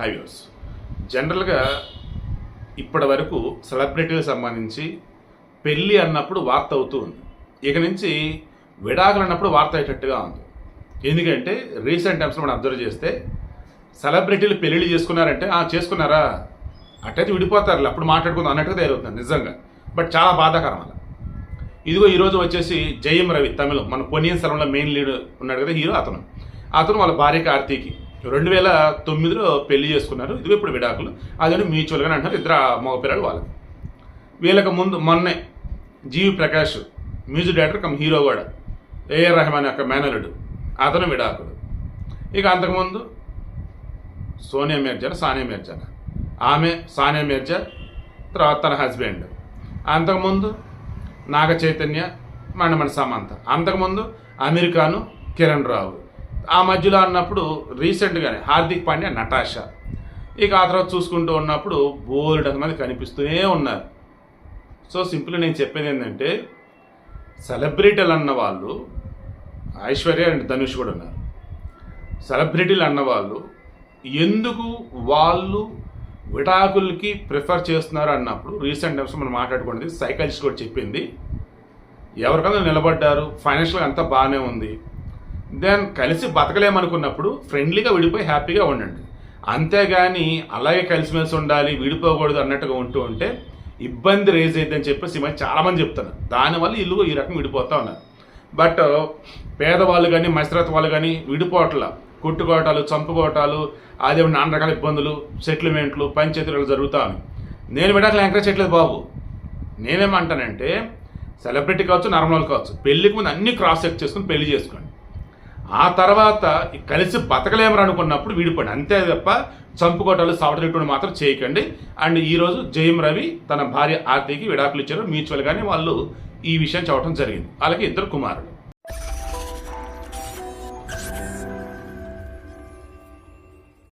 High views జనరల్గా ఇప్పటి వరకు సెలబ్రిటీలకు సంబంధించి పెళ్ళి అన్నప్పుడు వార్త అవుతూ ఉంది. ఇక నుంచి విడాకులు అన్నప్పుడు వార్త అయ్యేటట్టుగా ఉంది. ఎందుకంటే రీసెంట్ టైమ్స్లో మనం అబ్జర్వ్ చేస్తే సెలబ్రిటీలు పెళ్ళిళ్ళు చేసుకున్నారంటే ఆ చేసుకున్నారా? అట్టయితే విడిపోతారు అప్పుడు మాట్లాడుకుందాం అన్నట్టుగా తయారవుతుంది నిజంగా. బట్ చాలా బాధాకరం అలా. ఇదిగో ఈరోజు వచ్చేసి జయం రవి తమిళం మన పొన్నియన్ సెలవులో మెయిన్ లీడ్ ఉన్నాడు కదా హీరో అతను. అతను వాళ్ళ భార్య కార్తీకి. రెండు వేల తొమ్మిదిలో పెళ్ళి చేసుకున్నారు. ఇది ఇప్పుడు విడాకులు. అదే మ్యూచువల్గా అంటారు ఇద్దరు మగ వాళ్ళకి. వీళ్ళకి ముందు మొన్నే GV Prakash music director cum hero కూడా. ఏఆర్ రెహమాన్ యొక్క మేనలుడు అతను విడాకులు. ఇక అంతకుముందు సోనియా మీర్జా సానియా మీర్జా ఆమె సానియా మీర్జా తర్వాత తన హస్బెండ్. అంతకుముందు నాగ చైతన్య మండమణి సమంత. అంతకుముందు అమెరికాను కిరణ్ రావు. ఆ మధ్యలో అన్నప్పుడు రీసెంట్గానే హార్దిక్ పాండ్యా నటాషా. ఇక ఆ తర్వాత చూసుకుంటూ ఉన్నప్పుడు బోల్డ్ మంది కనిపిస్తూనే ఉన్నారు. సో సింపుల్ నేను చెప్పేది ఏంటంటే సెలబ్రిటీలు అన్న వాళ్ళు ఐశ్వర్య అండ్ ధనుష్ కూడా ఉన్నారు. సెలబ్రిటీలు అన్నవాళ్ళు ఎందుకు వాళ్ళు విడాకులకి ప్రిఫర్ చేస్తున్నారు అన్నప్పుడు రీసెంట్ టైమ్స్ మనం మాట్లాడుకున్నది సైకాలజిస్ట్ కూడా చెప్పింది ఎవరికైనా నిలబడ్డారు ఫైనాన్షియల్గా అంతా బాగానే ఉంది దెన్ కలిసి బతకలేమనుకున్నప్పుడు ఫ్రెండ్లీగా విడిపోయి హ్యాపీగా ఉండండి. అంతేగాని అలాగే కలిసిమెలిసి ఉండాలి విడిపోకూడదు అన్నట్టుగా ఉంటూ ఉంటే ఇబ్బంది రేజ్ అయ్యిందని చెప్పేసి మరి చాలామంది చెప్తున్నారు. దానివల్ల ఇల్లు ఈ రకం విడిపోతూ ఉన్నారు. బట్ పేదవాళ్ళు కానీ మసరత్ వాళ్ళు కానీ విడిపోవట్ల. కొట్టుకోవటాలు చంపుకోవటాలు అదే నాన్న రకాల ఇబ్బందులు సెటిల్మెంట్లు పంచాయతీలు జరుగుతా నేను విడాకులు ఎంకరేజ్ చేయట్లేదు బాబు. నేనేమంటానంటే సెలబ్రిటీ కావచ్చు నార్మల్ కావచ్చు పెళ్ళికి ముందు అన్ని క్రాస్ చెక్ చేసుకుని పెళ్ళి చేసుకోండి. ఆ తర్వాత కలిసి బతకలేమరు అనుకున్నప్పుడు విడిపోండి. అంతే తప్ప చంపుకోవటాలు సావటలు మాత్రం చేయకండి. అండ్ ఈరోజు జయం రవి తన భార్య ఆర్తికి విడాకులు ఇచ్చారు. మ్యూచువల్గానే వాళ్ళు ఈ విషయం చెప్పడం జరిగింది. వాళ్ళకి ఇద్దరు కుమారులు.